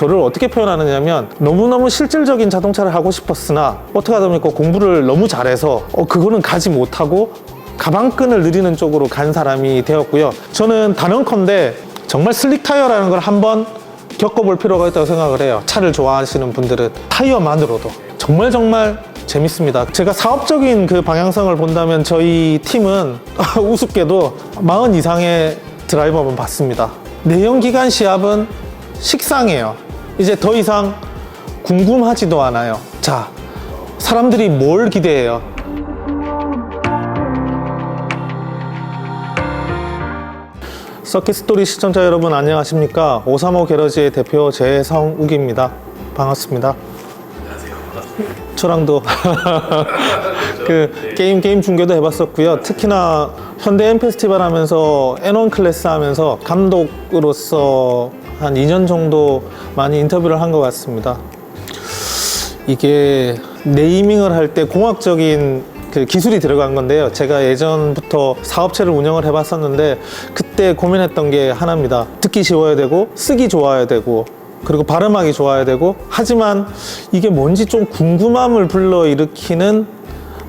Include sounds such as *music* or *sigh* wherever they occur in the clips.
저를 어떻게 표현하느냐면 너무너무 실질적인 자동차를 하고 싶었으나 어떻게 하다 보니까 공부를 너무 잘해서 어, 그거는 가지 못하고 가방끈을 느리는 쪽으로 간 사람이 되었고요. 저는 단언컨대 정말 슬릭 타이어라는 걸 한번 겪어볼 필요가 있다고 생각을 해요. 차를 좋아하시는 분들은 타이어만으로도 정말 정말 재밌습니다. 제가 사업적인 그 방향성을 본다면 저희 팀은 *laughs* 우습게도 40 이상의 드라이버만 받습니다. 내연기관 시합은 식상해요. 이제 더 이상 궁금하지도 않아요. 자, 사람들이 뭘 기대해요? 서킷 스토리 시청자 여러분 안녕하십니까? 535 게러지의 대표 재성욱입니다. 반갑습니다. 저랑도 *laughs* 그 게임 게임 중계도 해봤었고요. 특히나 현대 M 페스티벌 하면서 N1 클래스 하면서 감독으로서 한 2년 정도 많이 인터뷰를 한 것 같습니다. 이게 네이밍을 할 때 공학적인 그 기술이 들어간 건데요. 제가 예전부터 사업체를 운영을 해봤었는데 그때 고민했던 게 하나입니다. 듣기 쉬워야 되고 쓰기 좋아야 되고 그리고 발음하기 좋아야 되고 하지만 이게 뭔지 좀 궁금함을 불러일으키는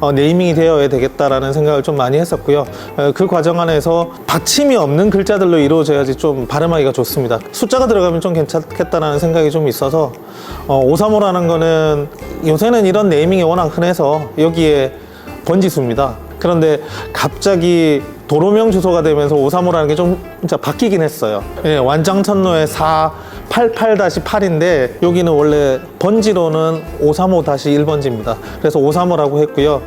어, 네이밍이 되어야 되겠다라는 생각을 좀 많이 했었고요. 어, 그 과정 안에서 받침이 없는 글자들로 이루어져야지 좀 발음하기가 좋습니다. 숫자가 들어가면 좀 괜찮겠다라는 생각이 좀 있어서 어, 535라는 거는 요새는 이런 네이밍이 워낙 흔해서 여기에 번지수입니다. 그런데 갑자기 도로명 주소가 되면서 535라는 게 좀 진짜 바뀌긴 했어요. 예, 완장천로에 488-8인데 여기는 원래 번지로는 535-1번지입니다. 그래서 535라고 했고요.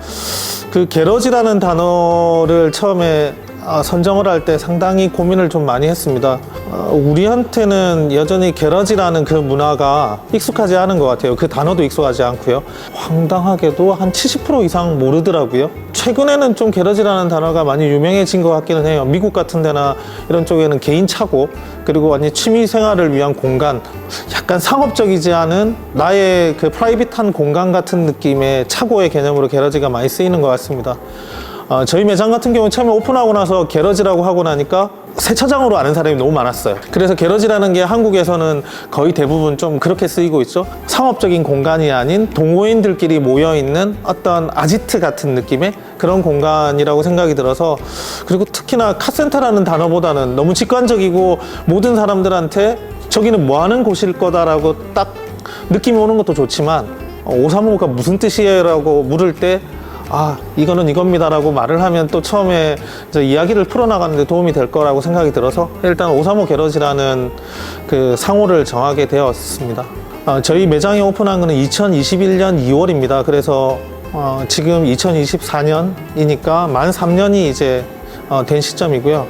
그 게러지라는 단어를 처음에 아, 선정을 할 때 상당히 고민을 좀 많이 했습니다. 어, 우리한테는 여전히 게러지라는 그 문화가 익숙하지 않은 것 같아요. 그 단어도 익숙하지 않고요. 황당하게도 한 70% 이상 모르더라고요. 최근에는 좀 게러지라는 단어가 많이 유명해진 것 같기는 해요. 미국 같은 데나 이런 쪽에는 개인 차고 그리고 완전 취미 생활을 위한 공간 약간 상업적이지 않은 나의 그 프라이빗한 공간 같은 느낌의 차고의 개념으로 게러지가 많이 쓰이는 것 같습니다. 어, 저희 매장 같은 경우는 처음에 오픈하고 나서 게러지라고 하고 나니까 세차장으로 아는 사람이 너무 많았어요. 그래서 게러지라는 게 한국에서는 거의 대부분 좀 그렇게 쓰이고 있죠. 상업적인 공간이 아닌 동호인들끼리 모여 있는 어떤 아지트 같은 느낌의 그런 공간이라고 생각이 들어서 그리고 특히나 카센터라는 단어보다는 너무 직관적이고 모든 사람들한테 저기는 뭐 하는 곳일 거다라고 딱 느낌이 오는 것도 좋지만 535가 무슨 뜻이에요라고 물을 때 아, 이거는 이겁니다라고 말을 하면 또 처음에 이야기를 풀어나가는데 도움이 될 거라고 생각이 들어서 일단 535 게러지라는 그 상호를 정하게 되었습니다. 아, 저희 매장이 오픈한 거는 2021년 2월입니다. 그래서 어, 지금 2024년이니까 만 3년이 이제 어, 된 시점이고요.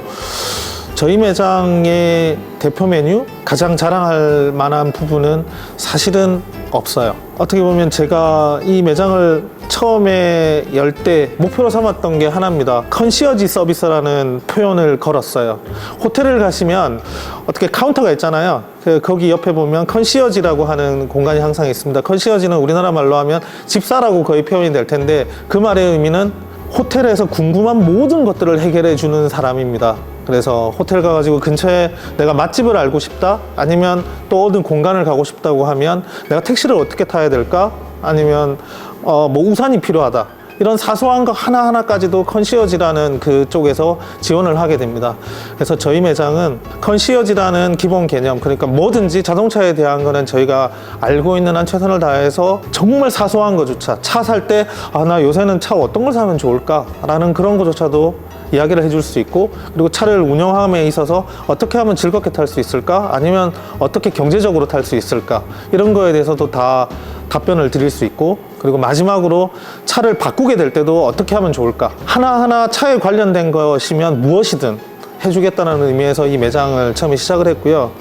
저희 매장의 대표 메뉴 가장 자랑할 만한 부분은 사실은 없어요. 어떻게 보면 제가 이 매장을 처음에 열 때 목표로 삼았던 게 하나입니다. 컨시어지 서비스라는 표현을 걸었어요. 호텔을 가시면 어떻게 카운터가 있잖아요. 그 거기 옆에 보면 컨시어지라고 하는 공간이 항상 있습니다. 컨시어지는 우리나라 말로 하면 집사라고 거의 표현이 될 텐데 그 말의 의미는 호텔에서 궁금한 모든 것들을 해결해 주는 사람입니다. 그래서 호텔 가가지고 근처에 내가 맛집을 알고 싶다? 아니면 또 어떤 공간을 가고 싶다고 하면 내가 택시를 어떻게 타야 될까? 아니면 어, 뭐 우산이 필요하다. 이런 사소한 것 하나하나까지도 컨시어지라는 그쪽에서 지원을 하게 됩니다. 그래서 저희 매장은 컨시어지라는 기본 개념, 그러니까 뭐든지 자동차에 대한 거는 저희가 알고 있는 한 최선을 다해서 정말 사소한 것조차 차 살 때, 아, 나 요새는 차 어떤 걸 사면 좋을까? 라는 그런 것조차도 이야기를 해줄 수 있고 그리고 차를 운영함에 있어서 어떻게 하면 즐겁게 탈 수 있을까 아니면 어떻게 경제적으로 탈 수 있을까 이런 거에 대해서도 다 답변을 드릴 수 있고 그리고 마지막으로 차를 바꾸게 될 때도 어떻게 하면 좋을까 하나하나 차에 관련된 것이면 무엇이든 해주겠다는 의미에서 이 매장을 처음에 시작을 했고요.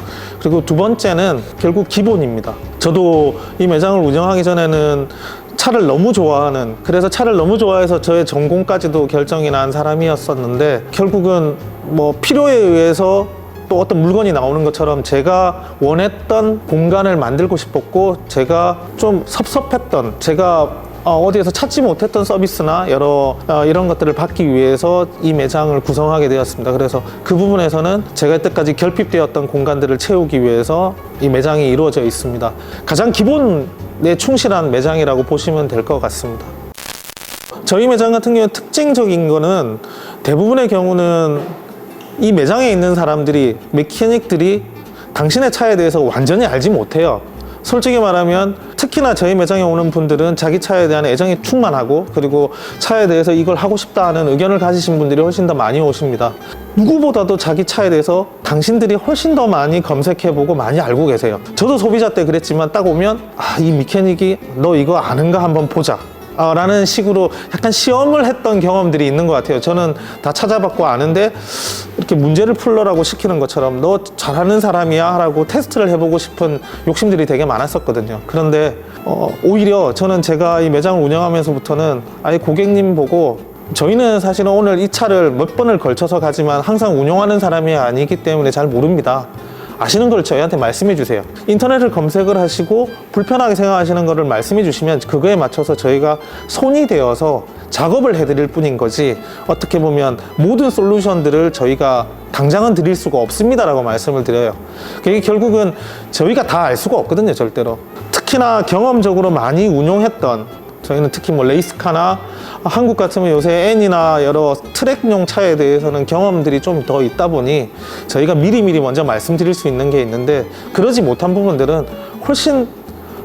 그리고 두 번째는 결국 기본입니다. 저도 이 매장을 운영하기 전에는 차를 너무 좋아하는 그래서 차를 너무 좋아해서 저의 전공까지도 결정이 난 사람이었었는데 결국은 뭐 필요에 의해서 또 어떤 물건이 나오는 것처럼 제가 원했던 공간을 만들고 싶었고 제가 좀 섭섭했던 제가 어, 디에서 찾지 못했던 서비스나 여러 어, 이런 것들을 받기 위해서 이 매장을 구성하게 되었습니다. 그래서 그 부분에서는 제가 이때까지 결핍되었던 공간들을 채우기 위해서 이 매장이 이루어져 있습니다. 가장 기본 에 충실한 매장이라고 보시면 될 것 같습니다. 저희 매장 같은 경우는 특징적인 거는 대부분의 경우는 이 매장에 있는 사람들이 메케닉들이 당신의 차에 대해서 완전히 알지 못해요. 솔직히 말하면 특히나 저희 매장에 오는 분들은 자기 차에 대한 애정이 충만하고 그리고 차에 대해서 이걸 하고 싶다 하는 의견을 가지신 분들이 훨씬 더 많이 오십니다. 누구보다도 자기 차에 대해서 당신들이 훨씬 더 많이 검색해보고 많이 알고 계세요. 저도 소비자 때 그랬지만 딱 오면 아, 이 미케닉이 너 이거 아는가 한번 보자. 아, 라는 식으로 약간 시험을 했던 경험들이 있는 것 같아요. 저는 다 찾아봤고 아는데 이렇게 문제를 풀러라고 시키는 것처럼 너 잘하는 사람이야 라고 테스트를 해보고 싶은 욕심들이 되게 많았었거든요. 그런데 어, 오히려 저는 제가 이 매장을 운영하면서부터는 아예 고객님 보고 저희는 사실은 오늘 이 차를 몇 번을 걸쳐서 가지만 항상 운영하는 사람이 아니기 때문에 잘 모릅니다. 아시는 걸 저희한테 말씀해 주세요. 인터넷을 검색을 하시고 불편하게 생각하시는 거를 말씀해 주시면 그거에 맞춰서 저희가 손이 되어서 작업을 해드릴 뿐인 거지 어떻게 보면 모든 솔루션들을 저희가 당장은 드릴 수가 없습니다라고 말씀을 드려요. 그게 결국은 저희가 다 알 수가 없거든요, 절대로. 특히나 경험적으로 많이 운용했던 저희는 특히 뭐 레이스카나 한국 같으면 요새 N이나 여러 트랙용 차에 대해서는 경험들이 좀 더 있다 보니 저희가 미리미리 먼저 말씀드릴 수 있는 게 있는데 그러지 못한 부분들은 훨씬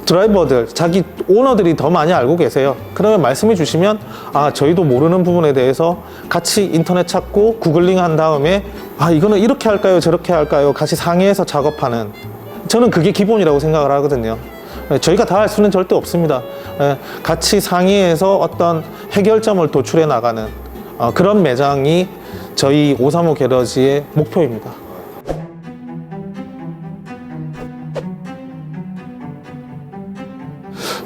드라이버들, 자기 오너들이 더 많이 알고 계세요. 그러면 말씀해 주시면 아, 저희도 모르는 부분에 대해서 같이 인터넷 찾고 구글링 한 다음에 아, 이거는 이렇게 할까요? 저렇게 할까요? 같이 상의해서 작업하는 저는 그게 기본이라고 생각을 하거든요. 네, 저희가 다 할 수는 절대 없습니다. 예, 같이 상의해서 어떤 해결점을 도출해 나가는 어, 그런 매장이 저희 535 게러지의 목표입니다.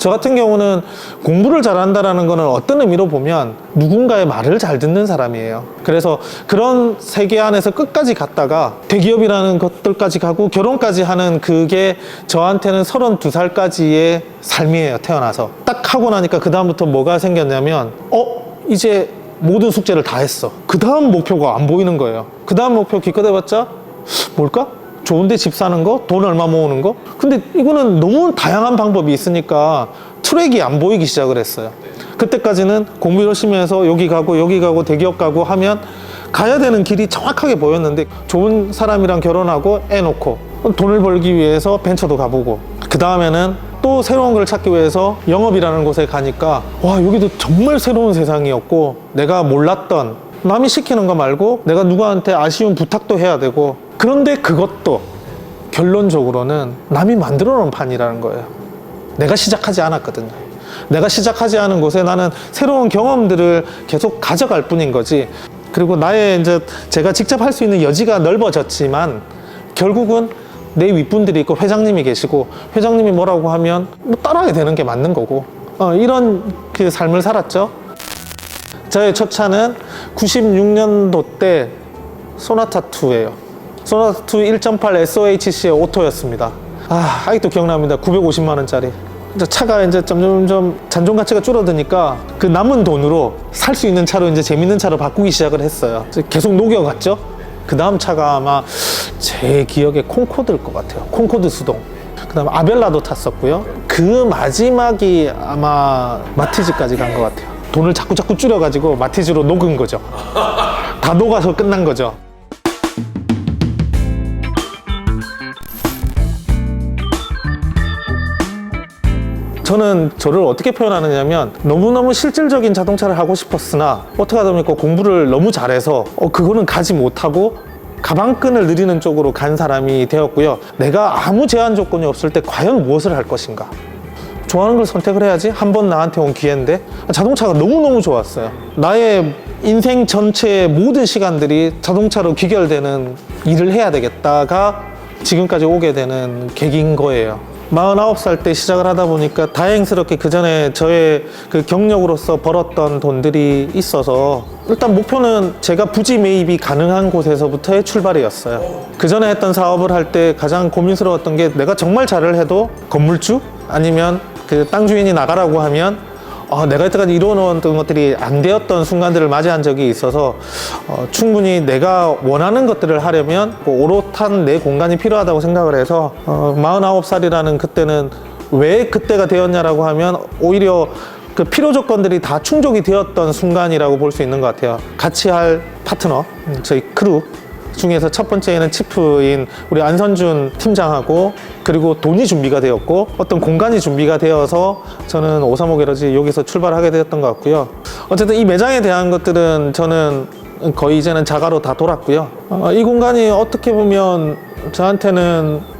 저 같은 경우는 공부를 잘한다라는 거는 어떤 의미로 보면 누군가의 말을 잘 듣는 사람이에요. 그래서 그런 세계 안에서 끝까지 갔다가 대기업이라는 것들까지 가고 결혼까지 하는 그게 저한테는 32살까지의 삶이에요. 태어나서. 딱 하고 나니까 그다음부터 뭐가 생겼냐면 어? 이제 모든 숙제를 다 했어. 그 다음 목표가 안 보이는 거예요. 그 다음 목표 기껏 해봤자 뭘까? 좋은데 집 사는 거, 돈 얼마 모으는 거. 근데 이거는 너무 다양한 방법이 있으니까 트랙이 안 보이기 시작을 했어요. 그때까지는 공부 열심히 해서 여기 가고 여기 가고 대기업 가고 하면 가야 되는 길이 정확하게 보였는데 좋은 사람이랑 결혼하고 애 놓고 돈을 벌기 위해서 벤처도 가보고 그 다음에는 또 새로운 걸 찾기 위해서 영업이라는 곳에 가니까 와 여기도 정말 새로운 세상이었고 내가 몰랐던 남이 시키는 거 말고 내가 누구한테 아쉬운 부탁도 해야 되고 그런데 그것도 결론적으로는 남이 만들어 놓은 판이라는 거예요. 내가 시작하지 않았거든요. 내가 시작하지 않은 곳에 나는 새로운 경험들을 계속 가져갈 뿐인 거지. 그리고 나의 이제 제가 직접 할 수 있는 여지가 넓어졌지만 결국은 내 윗분들이 있고 회장님이 계시고 회장님이 뭐라고 하면 뭐 따라야 되는 게 맞는 거고 어, 이런 그 삶을 살았죠. 저의 첫 차는 96년도 때 소나타 2예요. 소나타 2 1.8 SOHC의 오토였습니다. 아, 아직도 기억납니다. 950만 원짜리. 차가 이제 점점점 잔존 가치가 줄어드니까 그 남은 돈으로 살 수 있는 차로 이제 재밌는 차로 바꾸기 시작을 했어요. 계속 녹여갔죠. 그 다음 차가 아마 제 기억에 콩코드일 것 같아요. 콩코드 수동. 그 다음에 아벨라도 탔었고요. 그 마지막이 아마 마티즈까지 간 것 같아요. 돈을 자꾸 자꾸 줄여가지고 마티즈로 녹은 거죠. 다 녹아서 끝난 거죠. 저는 저를 어떻게 표현하느냐면 너무너무 실질적인 자동차를 하고 싶었으나 어떻게 하다 보니까 공부를 너무 잘해서 어, 그거는 가지 못하고 가방끈을 늘리는 쪽으로 간 사람이 되었고요. 내가 아무 제한 조건이 없을 때 과연 무엇을 할 것인가? 좋아하는 걸 선택을 해야지. 한 번 나한테 온 기회인데 자동차가 너무너무 좋았어요. 나의 인생 전체의 모든 시간들이 자동차로 귀결되는 일을 해야 되겠다가 지금까지 오게 되는 계기인 거예요. 49살 때 시작을 하다 보니까 다행스럽게 그 전에 저의 그 경력으로서 벌었던 돈들이 있어서 일단 목표는 제가 부지 매입이 가능한 곳에서부터의 출발이었어요. 그 전에 했던 사업을 할 때 가장 고민스러웠던 게 내가 정말 잘을 해도 건물주 아니면 그 땅 주인이 나가라고 하면 아, 내가 여태까지 이뤄놓았던 것들이 안 되었던 순간들을 맞이한 적이 있어서 어, 충분히 내가 원하는 것들을 하려면 그 오롯한 내 공간이 필요하다고 생각을 해서 어, 49살이라는 그때는 왜 그때가 되었냐라고 하면 오히려 그 필요 조건들이 다 충족이 되었던 순간이라고 볼 수 있는 것 같아요. 같이 할 파트너, 음, 저희 크루 중에서 첫 번째는 치프인 우리 안선준 팀장하고 그리고 돈이 준비가 되었고 어떤 공간이 준비가 되어서 저는 오사모 게러지 여기서 출발하게 되었던 것 같고요. 어쨌든 이 매장에 대한 것들은 저는 거의 이제는 자가로 다 돌았고요. 어, 이 공간이 어떻게 보면 저한테는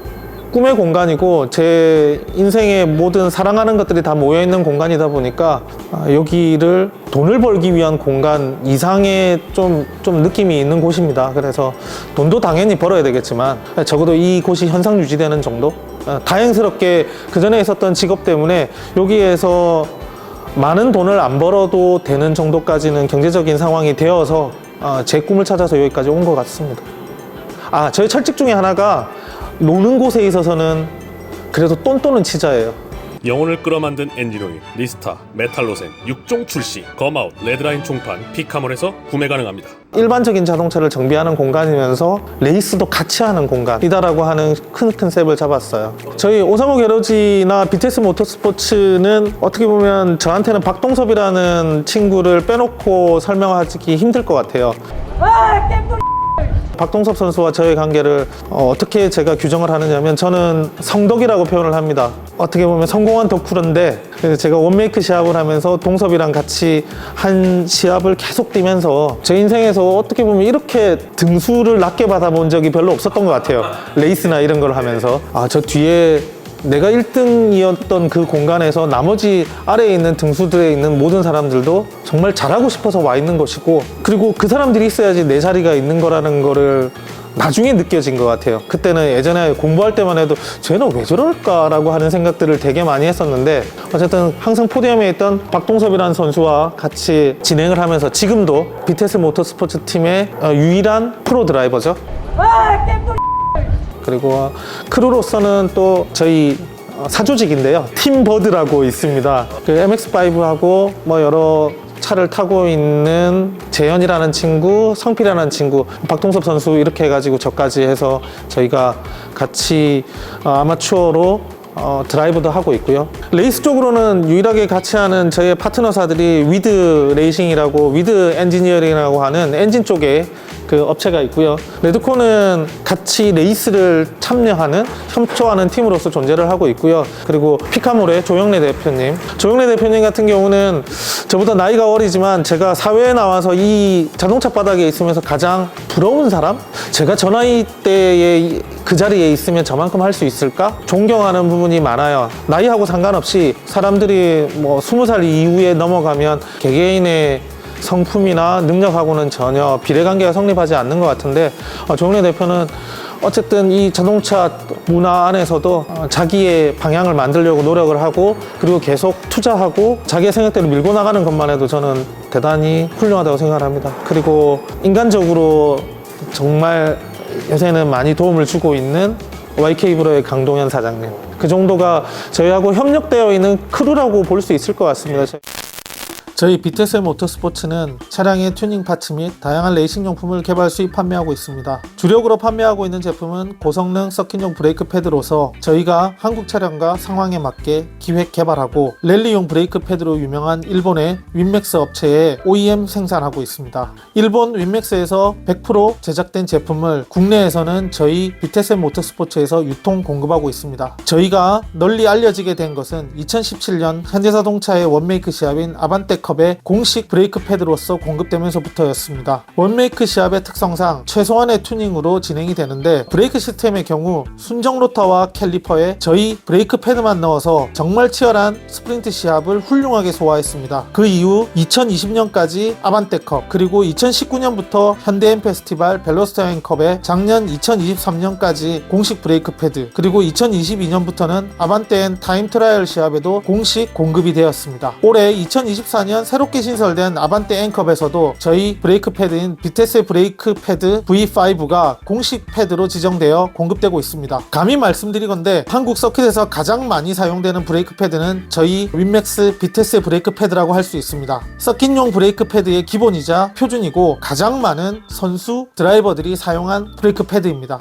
꿈의 공간이고 제 인생의 모든 사랑하는 것들이 다 모여 있는 공간이다 보니까 아, 여기를 돈을 벌기 위한 공간 이상의 좀, 좀 느낌이 있는 곳입니다. 그래서 돈도 당연히 벌어야 되겠지만 적어도 이 곳이 현상 유지되는 정도? 아, 다행스럽게 그 전에 있었던 직업 때문에 여기에서 많은 돈을 안 벌어도 되는 정도까지는 경제적인 상황이 되어서 아, 제 꿈을 찾아서 여기까지 온 것 같습니다. 아, 저희 철칙 중에 하나가 노는 곳에 있어서는 그래도 똔똔은 치자예요. 영혼을 끌어만든 엔진오일, 리스타, 메탈로센, 6종 출시, 검아웃, 레드라인 총판, 피카몰에서 구매 가능합니다. 일반적인 자동차를 정비하는 공간이면서 레이스도 같이 하는 공간이다라고 하는 큰 컨셉을 잡았어요. 저희 오사모 게러지나 BTS 모터스포츠는 어떻게 보면 저한테는 박동섭이라는 친구를 빼놓고 설명하기 힘들 것 같아요. 박동섭 선수와 저의 관계를 어, 떻게 제가 규정을 하느냐면 저는 성덕이라고 표현을 합니다. 어떻게 보면 성공한 덕후인데 제가 원메이크 시합을 하면서 동섭이랑 같이 한 시합을 계속 뛰면서 제 인생에서 어떻게 보면 이렇게 등수를 낮게 받아본 적이 별로 없었던 것 같아요. 레이스나 이런 걸 하면서 아 저 뒤에 내가 1등이었던 그 공간에서 나머지 아래에 있는 등수들에 있는 모든 사람들도 정말 잘하고 싶어서 와 있는 것이고 그리고 그 사람들이 있어야지 내 자리가 있는 거라는 거를 나중에 느껴진 것 같아요. 그때는 예전에 공부할 때만 해도 쟤는 왜 저럴까라고 하는 생각들을 되게 많이 했었는데 어쨌든 항상 포디움에 있던 박동섭이라는 선수와 같이 진행을 하면서 지금도 BTS 모터스포츠 팀의 어, 유일한 프로 드라이버죠. 그리고 크루로서는 또 저희 어, 사조직인데요. 팀버드라고 있습니다. 그 MX5하고 뭐 여러 차를 타고 있는 재현이라는 친구, 성필이라는 친구, 박동섭 선수 이렇게 해가지고 저까지 해서 저희가 같이 어, 아마추어로 어, 드라이브도 하고 있고요. 레이스 쪽으로는 유일하게 같이 하는 저희 파트너사들이 위드 레이싱이라고 위드 엔지니어링이라고 하는 엔진 쪽에 그 업체가 있고요. 레드코는 같이 레이스를 참여하는 협조하는 팀으로서 존재를 하고 있고요. 그리고 피카몰의 조영래 대표님, 조영래 대표님 같은 경우는 저보다 나이가 어리지만 제가 사회에 나와서 이 자동차 바닥에 있으면서 가장 부러운 사람? 제가 저 나이 때에 그 자리에 있으면 저만큼 할 수 있을까? 존경하는 부분이 많아요. 나이하고 상관없이 사람들이 뭐 스무 살 이후에 넘어가면 개개인의 성품이나 능력하고는 전혀 비례관계가 성립하지 않는 것 같은데 어, 조영래 대표는 어쨌든 이 자동차 문화 안에서도 어, 자기의 방향을 만들려고 노력을 하고 그리고 계속 투자하고 자기의 생각대로 밀고 나가는 것만 해도 저는 대단히 훌륭하다고 생각을 합니다. 그리고 인간적으로 정말 요새는 많이 도움을 주고 있는 YK브로의 강동현 사장님. 그 정도가 저희하고 협력되어 있는 크루라고 볼 수 있을 것 같습니다. 저희 BTS 모터스포츠는 차량의 튜닝 파츠 및 다양한 레이싱 용품을 개발 수입 판매하고 있습니다. 주력으로 판매하고 있는 제품은 고성능 서킷용 브레이크 패드로서 저희가 한국 차량과 상황에 맞게 기획 개발하고 랠리용 브레이크 패드로 유명한 일본의 윈맥스 업체에 OEM 생산하고 있습니다. 일본 윈맥스에서 100% 제작된 제품을 국내에서는 저희 BTS 모터스포츠에서 유통 공급하고 있습니다. 저희가 널리 알려지게 된 것은 2017년 현대자동차의 원메이크 시합인 아반떼컵 의 공식 브레이크 패드로서 공급되면서부터였습니다. 원메이크 시합의 특성상 최소한의 튜닝으로 진행이 되는데 브레이크 시스템의 경우 순정 로터와 캘리퍼에 저희 브레이크 패드만 넣어서 정말 치열한 스프린트 시합을 훌륭하게 소화했습니다. 그 이후 2020년까지 아반떼컵 그리고 2019년부터 현대엠 페스티벌 벨로스타인컵에 작년 2023년까지 공식 브레이크 패드 그리고 2022년부터는 아반떼엔 타임 트라이얼 시합에도 공식 공급이 되었습니다. 올해 2024년 2024년 새롭게 신설된 아반떼 앵컵에서도 저희 브레이크 패드인 비테스 브레이크 패드 V5가 공식 패드로 지정되어 공급되고 있습니다. 감히 말씀드리건데 한국 서킷에서 가장 많이 사용되는 브레이크 패드는 저희 윈맥스 비테스 브레이크 패드라고 할 수 있습니다. 서킷용 브레이크 패드의 기본이자 표준이고 가장 많은 선수 드라이버들이 사용한 브레이크 패드입니다.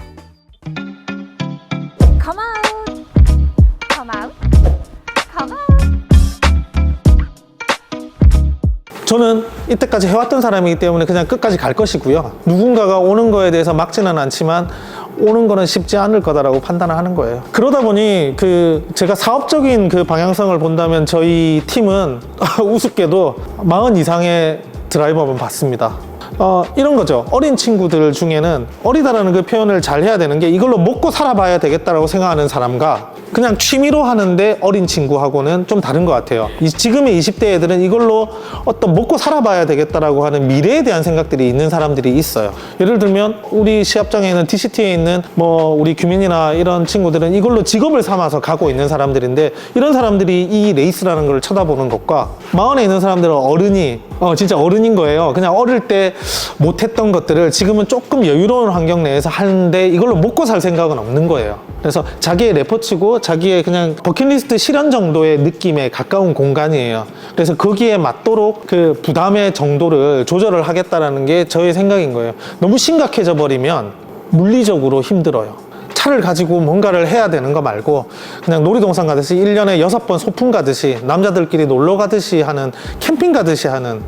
저는 이때까지 해왔던 사람이기 때문에 그냥 끝까지 갈 것이고요. 누군가가 오는 거에 대해서 막지는 않지만 오는 거는 쉽지 않을 거다라고 판단을 하는 거예요. 그러다 보니 그 제가 사업적인 그 방향성을 본다면 저희 팀은 *laughs* 우습게도 40 이상의 드라이버만 봤습니다. 어, 이런 거죠. 어린 친구들 중에는 어리다라는 그 표현을 잘 해야 되는 게 이걸로 먹고 살아봐야 되겠다라고 생각하는 사람과 그냥 취미로 하는데 어린 친구하고는 좀 다른 것 같아요. 이, 지금의 20대 애들은 이걸로 어떤 먹고 살아봐야 되겠다라고 하는 미래에 대한 생각들이 있는 사람들이 있어요. 예를 들면 우리 시합장에 있는 DCT에 있는 뭐 우리 규민이나 이런 친구들은 이걸로 직업을 삼아서 가고 있는 사람들인데 이런 사람들이 이 레이스라는 걸 쳐다보는 것과 마흔에 있는 사람들은 어른이 어 진짜 어른인 거예요. 그냥 어릴 때 못했던 것들을 지금은 조금 여유로운 환경 내에서 하는데 이걸로 먹고 살 생각은 없는 거예요. 그래서 자기의 레포츠고 자기의 그냥 버킷리스트 실현 정도의 느낌에 가까운 공간이에요. 그래서 거기에 맞도록 그 부담의 정도를 조절을 하겠다라는 게 저의 생각인 거예요. 너무 심각해져 버리면 물리적으로 힘들어요. 차를 가지고 뭔가를 해야 되는 거 말고 그냥 놀이동산 가듯이 일년에 여섯 번 소풍 가듯이 남자들끼리 놀러 가듯이 하는 캠핑 가듯이 하는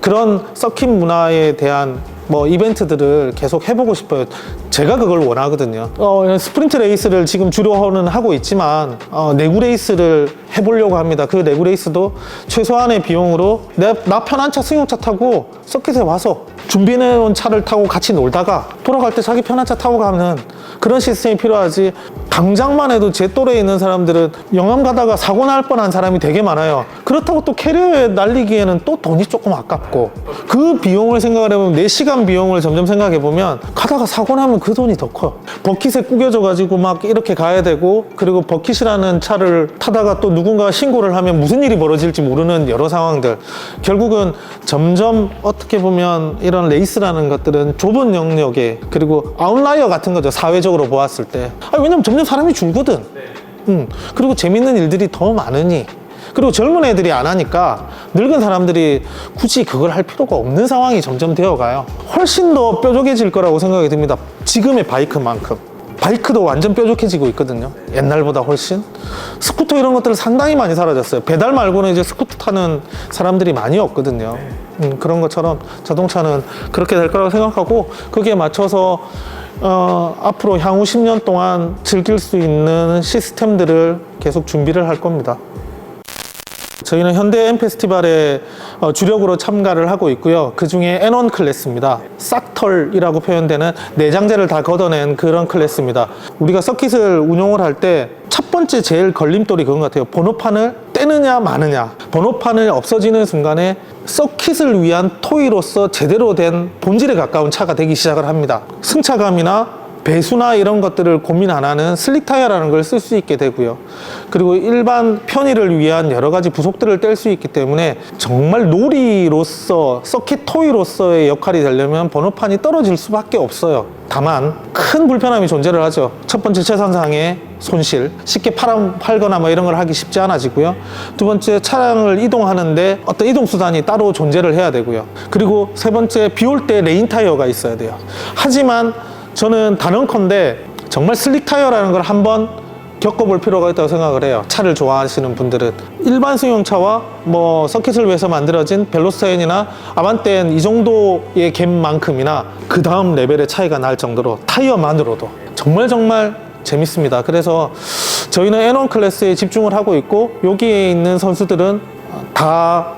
그런 서킷 문화에 대한 뭐 이벤트들을 계속 해보고 싶어요. 제가 그걸 원하거든요. 어, 스프린트 레이스를 지금 주로는 하고 있지만 어, 내구 레이스를 해보려고 합니다. 그 내구 레이스도 최소한의 비용으로 내, 나 편한 차 승용차 타고 서킷에 와서 준비해 온 차를 타고 같이 놀다가 돌아갈 때 자기 편한 차 타고 가는 그런 시스템이 필요하지. 당장만 해도 제 또래에 있는 사람들은 영암 가다가 사고 날 뻔한 사람이 되게 많아요. 그렇다고 또 캐리어에 날리기에는 또 돈이 조금 아깝고 그 비용을 생각을 해보면 4시간 비용을 점점 생각해 보면 가다가 사고 나면 그 돈이 더 커요. 버킷에 구겨져 가지고 막 이렇게 가야 되고 그리고 버킷이라는 차를 타다가 또 누군가 신고를 하면 무슨 일이 벌어질지 모르는 여러 상황들. 결국은 점점 어떻게 보면 이런 레이스라는 것들은 좁은 영역에 그리고 아웃라이어 같은 거죠 사회적으로 보았을 때. 아, 왜냐면 점점 사람이 줄거든. 음, 그리고 재밌는 일들이 더 많으니. 그리고 젊은 애들이 안 하니까 늙은 사람들이 굳이 그걸 할 필요가 없는 상황이 점점 되어가요. 훨씬 더 뾰족해질 거라고 생각이 듭니다. 지금의 바이크만큼 바이크도 완전 뾰족해지고 있거든요. 옛날보다 훨씬. 스쿠터 이런 것들 상당히 많이 사라졌어요. 배달 말고는 이제 스쿠터 타는 사람들이 많이 없거든요. 음, 그런 것처럼 자동차는 그렇게 될 거라고 생각하고 거기에 맞춰서 어, 앞으로 향후 10년 동안 즐길 수 있는 시스템들을 계속 준비를 할 겁니다. 저희는 현대 M 페스티벌에 어, 주력으로 참가를 하고 있고요. 그 중에 N1 클래스입니다. 싹털이라고 표현되는 내장재를 다 걷어낸 그런 클래스입니다. 우리가 서킷을 운용을 할 때 첫 번째 제일 걸림돌이 그건 것 같아요. 번호판을 떼느냐 마느냐. 번호판을 없어지는 순간에 서킷을 위한 토이로서 제대로 된 본질에 가까운 차가 되기 시작을 합니다. 승차감이나 배수나 이런 것들을 고민 안 하는 슬릭 타이어라는 걸 쓸 수 있게 되고요. 그리고 일반 편의를 위한 여러 가지 부속들을 뗄 수 있기 때문에 정말 놀이로서 서킷 토이로서의 역할이 되려면 번호판이 떨어질 수밖에 없어요. 다만 큰 불편함이 존재를 하죠. 첫 번째 재산상의 손실, 쉽게 팔아, 팔거나 뭐 이런 걸 하기 쉽지 않아지고요. 두 번째 차량을 이동하는데 어떤 이동 수단이 따로 존재를 해야 되고요. 그리고 세 번째 비 올 때 레인 타이어가 있어야 돼요. 하지만 저는 단언컨대 정말 슬릭 타이어라는 걸 한번 겪어볼 필요가 있다고 생각을 해요. 차를 좋아하시는 분들은 일반 승용차와 뭐 서킷을 위해서 만들어진 벨로스타인이나 아반떼는 이 정도의 갭만큼이나 그 다음 레벨의 차이가 날 정도로 타이어만으로도 정말 정말 재밌습니다. 그래서 저희는 N1 클래스에 집중을 하고 있고 여기에 있는 선수들은 다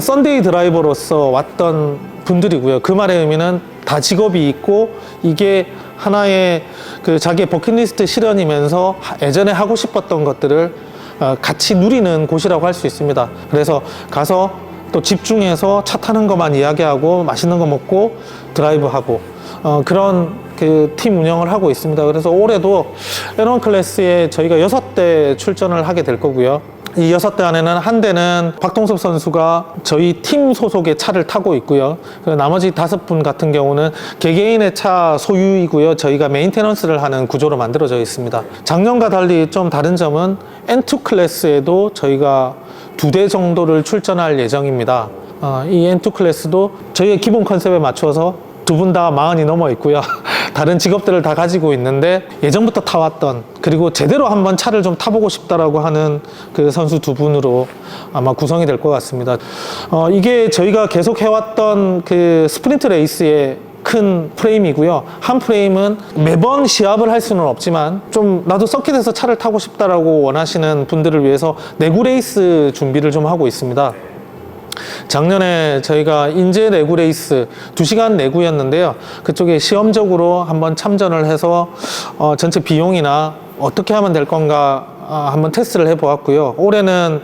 썬데이 드라이버로서 왔던 분들이고요. 그 말의 의미는 다 직업이 있고 이게 하나의 그 자기의 버킷리스트 실현이면서 하- 예전에 하고 싶었던 것들을 어, 같이 누리는 곳이라고 할 수 있습니다. 그래서 가서 또 집중해서 차 타는 것만 이야기하고 맛있는 거 먹고 드라이브하고 어, 그런 그 팀 운영을 하고 있습니다. 그래서 올해도 N1 클래스에 저희가 여섯 대 출전을 하게 될 거고요. 이 여섯 대 안에는 한 대는 박동섭 선수가 저희 팀 소속의 차를 타고 있고요. 그 나머지 다섯 분 같은 경우는 개개인의 차 소유이고요. 저희가 메인테넌스를 하는 구조로 만들어져 있습니다. 작년과 달리 좀 다른 점은 N2 클래스에도 저희가 두 대 정도를 출전할 예정입니다. 어, 이 N2 클래스도 저희의 기본 컨셉에 맞춰서 두 분 다 마흔이 넘어 있고요. *laughs* 다른 직업들을 다 가지고 있는데 예전부터 타왔던 그리고 제대로 한번 차를 좀 타보고 싶다라고 하는 그 선수 두 분으로 아마 구성이 될 것 같습니다. 어, 이게 저희가 계속 해왔던 그 스프린트 레이스의 큰 프레임이고요. 한 프레임은 매번 시합을 할 수는 없지만 좀 나도 서킷에서 차를 타고 싶다라고 원하시는 분들을 위해서 내구 레이스 준비를 좀 하고 있습니다. 작년에 저희가 인제 내구 레이스 2시간 내구였는데요. 그쪽에 시험적으로 한번 참전을 해서 어, 전체 비용이나 어떻게 하면 될 건가 아, 한번 테스트를 해보았고요. 올해는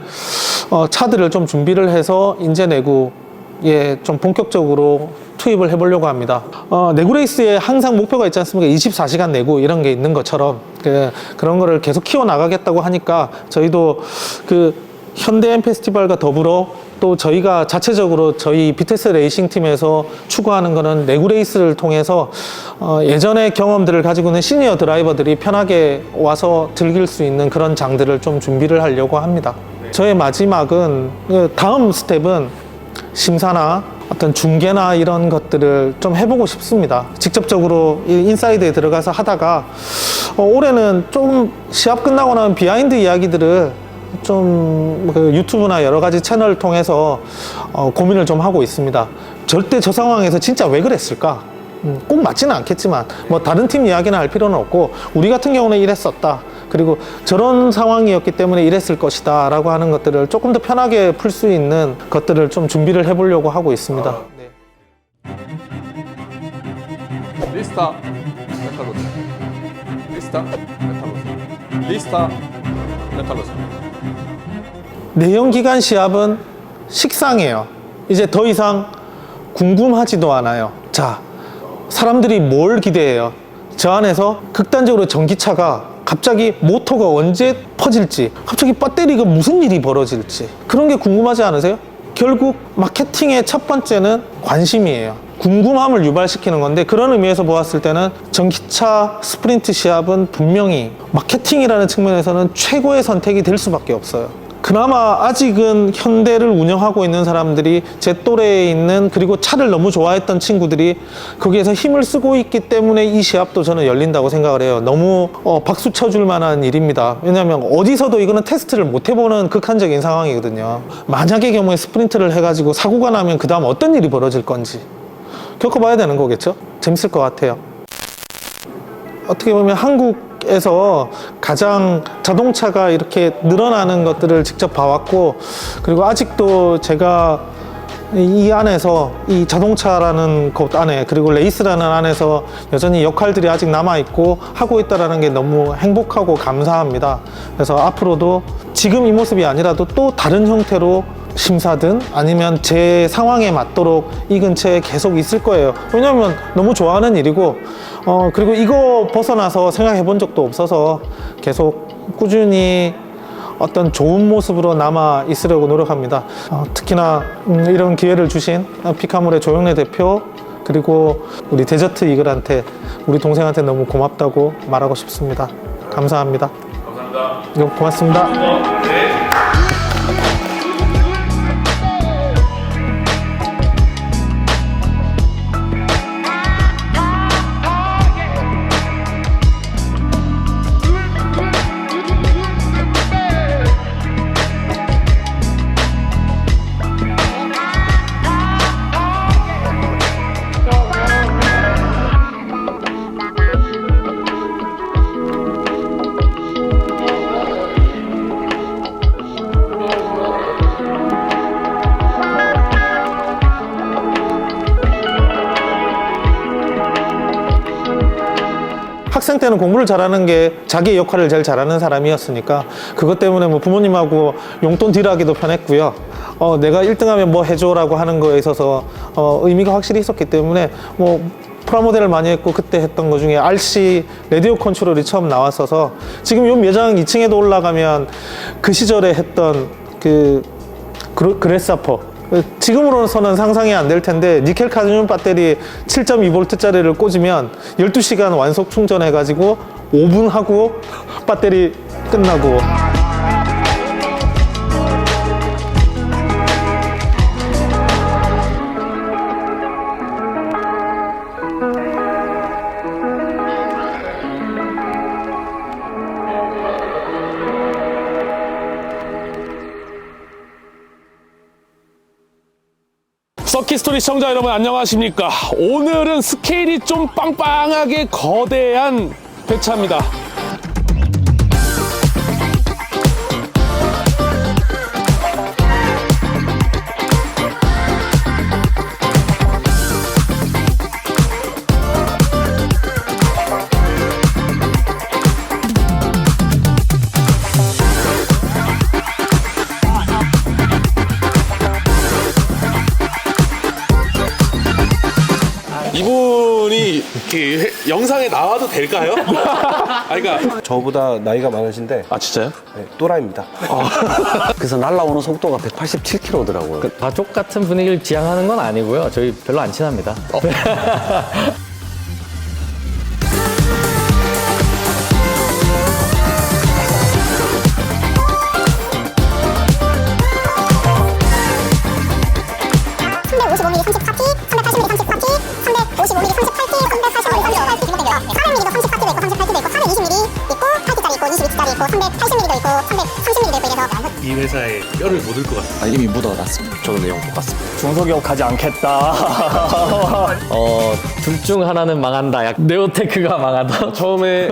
어, 차들을 좀 준비를 해서 인제 내구에 좀 본격적으로 투입을 해보려고 합니다. 어, 내구 레이스에 항상 목표가 있지 않습니까? 24시간 내구 이런 게 있는 것처럼 그, 그런 거를 계속 키워 나가겠다고 하니까 저희도 그 현대 엠 페스티벌과 더불어 또 저희가 자체적으로 저희 비테스 레이싱 팀에서 추구하는 거는 내구 레이스를 통해서 어, 예전의 경험들을 가지고 있는 시니어 드라이버들이 편하게 와서 즐길 수 있는 그런 장들을 좀 준비를 하려고 합니다. 저의 마지막은 그 다음 스텝은 심사나 어떤 중계나 이런 것들을 좀 해보고 싶습니다. 직접적으로 이 인사이드에 들어가서 하다가 어, 올해는 좀 시합 끝나고 나면 비하인드 이야기들을 좀 그 유튜브나 여러 가지 채널을 통해서 어, 고민을 좀 하고 있습니다. 절대 저 상황에서 진짜 왜 그랬을까? 음, 꼭 맞지는 않겠지만 뭐 다른 팀 이야기는 할 필요는 없고 우리 같은 경우는 이랬었다. 그리고 저런 상황이었기 때문에 이랬을 것이다 라고 하는 것들을 조금 더 편하게 풀 수 있는 것들을 좀 준비를 해보려고 하고 있습니다. 네. 리스타 메탈로스 리스타 메탈로스 리스타 메탈로스 내연 기관 시합은 식상해요. 이제 더 이상 궁금하지도 않아요. 자, 사람들이 뭘 기대해요? 저 안에서 극단적으로 전기차가 갑자기 모터가 언제 퍼질지, 갑자기 배터리가 무슨 일이 벌어질지, 그런 게 궁금하지 않으세요? 결국 마케팅의 첫 번째는 관심이에요. 궁금함을 유발시키는 건데 그런 의미에서 보았을 때는 전기차 스프린트 시합은 분명히 마케팅이라는 측면에서는 최고의 선택이 될 수밖에 없어요. 그나마 아직은 현대를 운영하고 있는 사람들이 제 또래에 있는 그리고 차를 너무 좋아했던 친구들이 거기에서 힘을 쓰고 있기 때문에 이 시합도 저는 열린다고 생각을 해요. 너무 어, 박수 쳐줄 만한 일입니다. 왜냐하면 어디서도 이거는 테스트를 못 해보는 극한적인 상황이거든요. 만약의 경우에 스프린트를 해가지고 사고가 나면 그 다음 어떤 일이 벌어질 건지 겪어봐야 되는 거겠죠? 재밌을 것 같아요. 어떻게 보면 한국 에서 가장 자동차가 이렇게 늘어나는 것들을 직접 봐왔고 그리고 아직도 제가 이 안에서 이 자동차라는 곳 안에 그리고 레이스라는 안에서 여전히 역할들이 아직 남아 있고 하고 있다라는 게 너무 행복하고 감사합니다. 그래서 앞으로도 지금 이 모습이 아니라도 또 다른 형태로 심사든 아니면 제 상황에 맞도록 이 근처에 계속 있을 거예요. 왜냐하면 너무 좋아하는 일이고, 어, 그리고 이거 벗어나서 생각해 본 적도 없어서 계속 꾸준히 어떤 좋은 모습으로 남아 있으려고 노력합니다. 어, 특히나 음, 이런 기회를 주신 피카몰의 조영래 대표 그리고 우리 데저트 이글한테 우리 동생한테 너무 고맙다고 말하고 싶습니다. 감사합니다. 감사합니다. 고맙습니다. 학 때는 공부를 잘하는 게 자기 역할을 제일 잘하는 사람이었으니까 그것 때문에 뭐 부모님하고 용돈 딜하기도 편했고요. 어, 내가 1등하면 뭐 해줘라고 하는 거에 있어서 어, 의미가 확실히 있었기 때문에 뭐 프라모델을 많이 했고 그때 했던 것 중에 RC 라디오 컨트롤이 처음 나왔어서 지금 요 매장 2층에도 올라가면 그 시절에 했던 그 그레- 그레사퍼 지금으로서는 상상이 안 될 텐데 니켈 카드뮴 배터리 7.2V짜리를 꽂으면 12시간 완속 충전해가지고 5분 하고 배터리 끝나고 시청자 여러분 안녕하십니까? 오늘은 스케일이 좀 빵빵하게 거대한 배차입니다 이분이 그 영상에 나와도 될까요? 아 그러니까 저보다 나이가 많으신데 아 진짜요? 네, 또라입니다. 그래서 날라오는 속도가 187km더라고요. 그 가족 같은 분위기를 지향하는 건 아니고요. 저희 별로 안 친합니다. *laughs* 회사에 뼈를 묻을 것 같아요 아, 이미 묻어놨습니다. 저도 내용 똑같습니다. 중소기업 가지 않겠다. 어, 둘 중 하나는 망한다. 약 네오테크가 망하다. 처음에